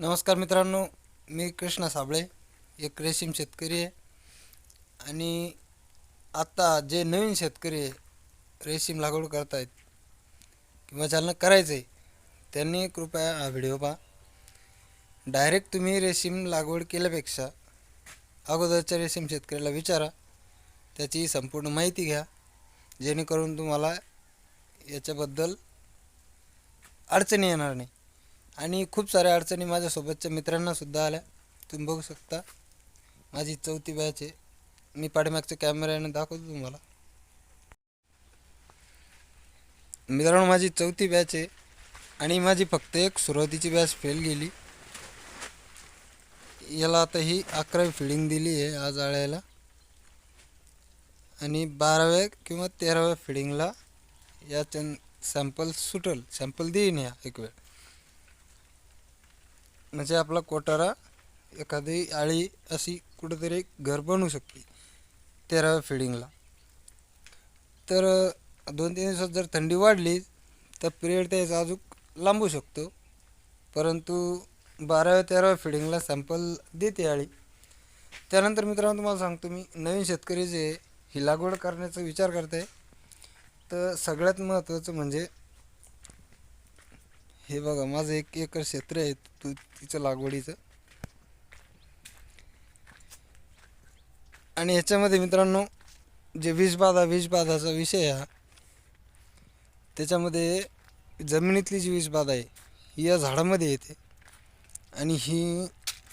नमस्कार मित्रांनो मी कृष्णा साबळे एक रेशीम शेतकरी आहे. आणि आत्ता जे नवीन शेतकरी आहे रेशीम लागवड करत आहेत किंवा ज्यांना करायचं आहे त्यांनी कृपया हा व्हिडिओ पहा. डायरेक्ट तुम्ही रेशीम लागवड केल्यापेक्षा अगोदरच्या रेशीम शेतकऱ्याला विचारा त्याची संपूर्ण माहिती घ्या जेणेकरून तुम्हाला याच्याबद्दल अडचणी येणार नाही. आणि खूप साऱ्या अडचणी माझ्यासोबतच्या मित्रांनासुद्धा आल्या. तुम्ही बघू शकता. माझी चौथी बॅच आहे. मी पाठीमागच्या कॅमेऱ्याने दाखवतो तुम्हाला. मित्रांनो माझी चौथी बॅच आहे आणि माझी फक्त एक सुरुवातीची बॅच फेल गेली. याला आता ही अकरावी फिडिंग दिली आहे आज आळ्याला. आणि बाराव्या किंवा तेराव्या फिडिंगला या सॅम्पल सुटल. सॅम्पल देईन या एक वेळ. म्हणजे आपला कोठारा एखादी आळी अशी कुठेतरी घर बनवू शकते तेराव्या फिडिंगला तर दोन तीन दिवसात जर थंडी वाढली तर पिरियड त्याचा अजून लांबू शकतो. परंतु बाराव्या तेराव्या फिडिंगला सॅम्पल देते आळी. त्यानंतर मित्रांनो तुम्हाला सांगतो मी नवीन शेतकरी जे ही लागवड करण्याचा विचार करत आहे तर सगळ्यात महत्त्वाचं म्हणजे हे बघा माझं एक एकर क्षेत्र आहे तू तिचं लागवडीचं. आणि ह्याच्यामध्ये मित्रांनो जे विषबाधा विषबाधाचा विषय हा त्याच्यामध्ये जमिनीतली जी विषबाधा आहे ही या झाडामध्ये येते. आणि ही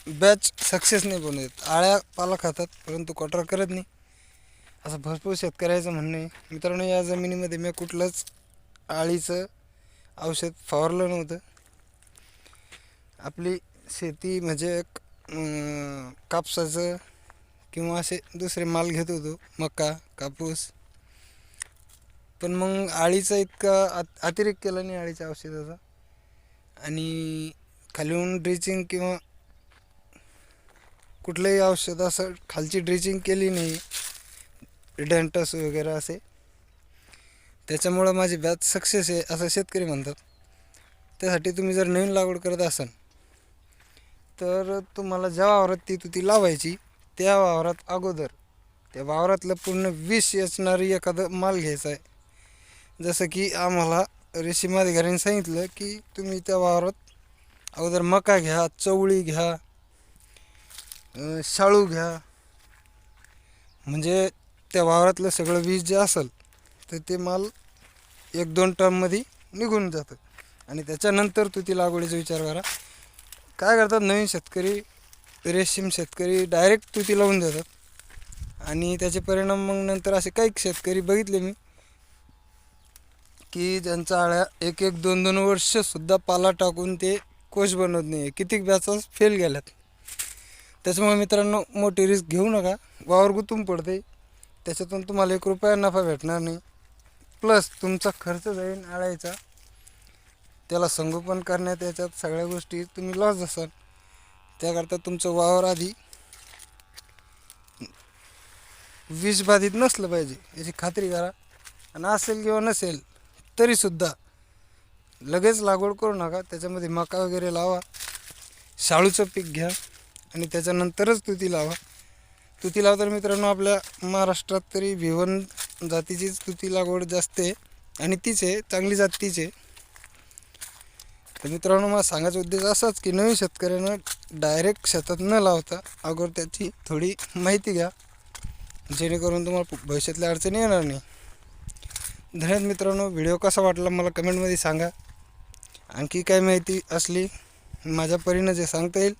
बॅच सक्सेस नाही बनवत. आळ्या पाला खातात परंतु कॉटर करत नाही. असं भरपूर शेतकऱ्याचं म्हणणं आहे. मित्रांनो या जमिनीमध्ये मी कुठलंच आळीचं औषध फवारलं नव्हतं. आपली शेती म्हणजे एक कापसाचं किंवा असे दुसरे माल घेत होतो मका कापूस. पण मग आळीचा इतका अत अतिरेक केला नाही आळीच्या औषधाचा. आणि खालीहून ड्रिचिंग किंवा कुठलंही औषध असं खालची ड्रिचिंग केली नाही. डेंटस वगैरे असे. त्याच्यामुळं माझी बॅच सक्सेस आहे असं शेतकरी म्हणतात. त्यासाठी तुम्ही जर नवीन लागवड करत असाल तर तुम्हाला ज्या वावरात ती तुती लावायची त्या वावरात अगोदर त्या वावरातलं पूर्ण विष याचणारी एखादं माल घ्यायचा आहे. जसं की आम्हाला रेशीम अधिकाऱ्यांनी सांगितलं की तुम्ही त्या वावरात अगोदर मका घ्या चवळी घ्या शाळू घ्या. म्हणजे त्या वावरातलं सगळं वीज जे असेल तर ते माल एक दोन टर्ममध्ये निघून जातं. आणि त्याच्यानंतर तू ती लागवडीचा विचार करा. काय करतात नवीन शेतकरी रेशीम शेतकरी डायरेक्ट तुती लावून जातात आणि त्याचे परिणाम मग नंतर असे काही शेतकरी बघितले मी की ज्यांचा आळ्या एक एक दोन दोन वर्षसुद्धा पाला टाकून ते कोश बनवत नाही आहे कितीक बॅचा फेल गेल्यात. त्याच्यामुळे मित्रांनो मोठी रिस्क घेऊ नका. वावर गुतून पडते त्याच्यातून तुम्हाला एक रुपया नफा भेटणार नाही. प्लस तुमचा खर्च जाईल आळायचा त्याला संगोपन करण्यात याच्यात सगळ्या गोष्टी तुम्ही लॉस असाल. त्याकरता तुमचं वावर आधी विषबाधित नसलं पाहिजे याची खात्री करा. आणि असेल किंवा नसेल तरीसुद्धा लगेच लागवड करू नका. त्याच्यामध्ये मका वगैरे लावा. शाळूचं पीक घ्या. आणि त्याच्यानंतरच तुती लावा. तुती लावताना मित्रांनो आपल्या महाराष्ट्रात तरी भिवन जातीचीच तुती लागवड जास्त आहे आणि तीच आहे चांगली जात तीच आहे. तर मित्रांनो मला सांगायचा उद्देश असाच की नवीन शेतकऱ्यांना डायरेक्ट शेतात न लावता अगोदर त्याची थोडी माहिती घ्या. जेणेकरून तुम्हाला भविष्यातल्या अडचणी येणार नाही. धन्यवाद मित्रांनो व्हिडिओ कसा वाटला मला कमेंटमध्ये सांगा. आणखी काय माहिती असली माझ्या परीनं जे सांगता येईल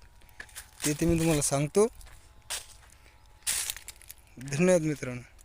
ते ते मी तुम्हाला सांगतो. धन्यवाद मित्रांनो.